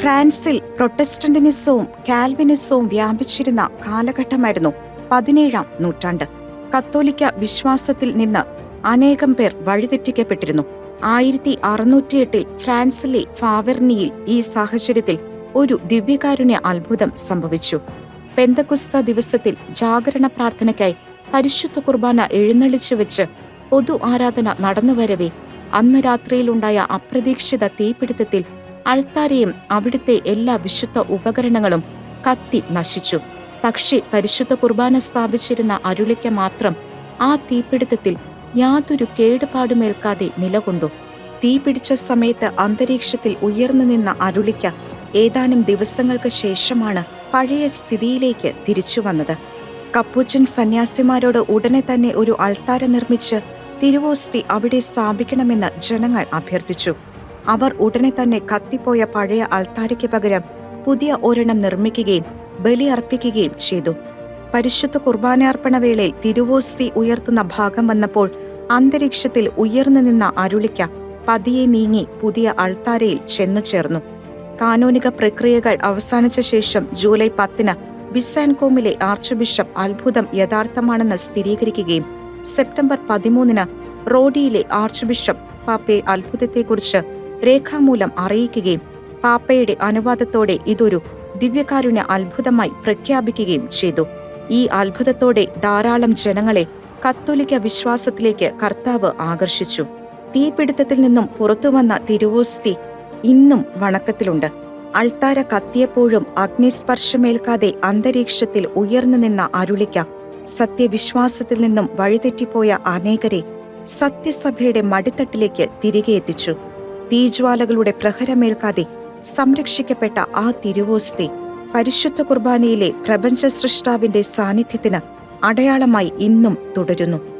ഫ്രാൻസിൽ പ്രൊട്ടസ്റ്റന്റിനിസവും കാൽവിനിസവും വ്യാപിച്ചിരുന്ന കാലഘട്ടമായിരുന്നു പതിനേഴാം നൂറ്റാണ്ട്. കത്തോലിക്ക വിശ്വാസത്തിൽ നിന്ന് അനേകം പേർ വഴിതെറ്റിക്കപ്പെട്ടിരുന്നു. ആയിരത്തി അറുന്നൂറ്റിയെട്ടിൽ ഫ്രാൻസിലെ ഫാവെർണിയിൽ ഈ സാഹചര്യത്തിൽ ഒരു ദിവ്യകാരുണ്യ അത്ഭുതം സംഭവിച്ചു. പെന്തകുസ്ത ദിവസത്തിൽ ജാഗരണ പ്രാർത്ഥനയ്ക്കായി പരിശുദ്ധ കുർബാന എഴുന്നള്ളിച്ചു വെച്ച് പൊതു ആരാധന നടന്നുവരവേ അന്ന് രാത്രിയിലുണ്ടായ അപ്രതീക്ഷിത തീപിടുത്തത്തിൽ അൾത്താരയും അവിടുത്തെ എല്ലാ വിശുദ്ധ ഉപകരണങ്ങളും കത്തി നശിച്ചു. പക്ഷേ പരിശുദ്ധ കുർബാന സ്ഥാപിച്ചിരുന്ന അരുളിക്ക മാത്രം ആ തീപിടുത്തത്തിൽ യാതൊരു കേടുപാടുമേൽക്കാതെ നിലകൊണ്ടു. തീ പിടിച്ച സമയത്ത് അന്തരീക്ഷത്തിൽ ഉയർന്നു നിന്ന അരുളിക്ക ഏതാനും ദിവസങ്ങൾക്ക് ശേഷമാണ് പഴയ സ്ഥിതിയിലേക്ക് തിരിച്ചു വന്നത്. കപ്പൂച്ചൻ സന്യാസിമാരോട് ഉടനെ തന്നെ ഒരു അൾത്താര നിർമ്മിച്ച് തിരുവോസ്തി അവിടെ സ്ഥാപിക്കണമെന്ന് ജനങ്ങൾ അഭ്യർത്ഥിച്ചു. അവർ ഉടനെ തന്നെ കത്തിപ്പോയ പഴയ അൾത്താരയ്ക്ക് പകരം പുതിയ ഒരെണ്ണം നിർമ്മിക്കുകയും ബലി അർപ്പിക്കുകയും ചെയ്തു. പരിശുദ്ധ കുർബാനാർപ്പണ വേളയിൽ തിരുവോസ്തി ഉയർത്തുന്ന ഭാഗം വന്നപ്പോൾ അന്തരീക്ഷത്തിൽ ഉയർന്നു നിന്ന അരുളിക്ക പതിയെ നീങ്ങി പുതിയ അൾത്താരയിൽ ചെന്നു ചേർന്നു. കാനോനിക പ്രക്രിയകൾ അവസാനിച്ച ശേഷം ജൂലൈ പത്തിന് ബിസാൻകോമിലെ ആർച്ച് ബിഷപ്പ് അത്ഭുതം യഥാർത്ഥമാണെന്ന് സ്ഥിരീകരിക്കുകയും സെപ്റ്റംബർ പതിമൂന്നിന് റോഡിയിലെ ആർച്ച് ബിഷപ്പ് പാപ്പയെ അത്ഭുതത്തെക്കുറിച്ച് രേഖാമൂലം അറിയിക്കുകയും പാപ്പയുടെ അനുവാദത്തോടെ ഇതൊരു ദിവ്യകാരുണ്യ അത്ഭുതമായി പ്രഖ്യാപിക്കുകയും ചെയ്തു. ഈ അത്ഭുതത്തോടെ ധാരാളം ജനങ്ങളെ കത്തോലിക്ക വിശ്വാസത്തിലേക്ക് കർത്താവ് ആകർഷിച്ചു. തീപിടുത്തത്തിൽ നിന്നും പുറത്തുവന്ന തിരുവോസ്തി ഇന്നും വണക്കത്തിലുണ്ട്. അൾത്താര കത്തിയപ്പോഴും അഗ്നിസ്പർശമേൽക്കാതെ അന്തരീക്ഷത്തിൽ ഉയർന്നു നിന്ന അരുളിക്ക സത്യവിശ്വാസത്തിൽ നിന്നും വഴിതെറ്റിപ്പോയ അനേകരെ സത്യസഭയുടെ മടിത്തട്ടിലേക്ക് തിരികെ എത്തിച്ചു. തീജ്വാലകളുടെ പ്രഹരമേൽക്കാതെ സംരക്ഷിക്കപ്പെട്ട ആ തിരുവോസ്തി പരിശുദ്ധ കുർബാനയിലെ പ്രപഞ്ച സൃഷ്ടാവിന്റെ സാന്നിധ്യത്തിന് അടയാളമായി ഇന്നും തുടരുന്നു.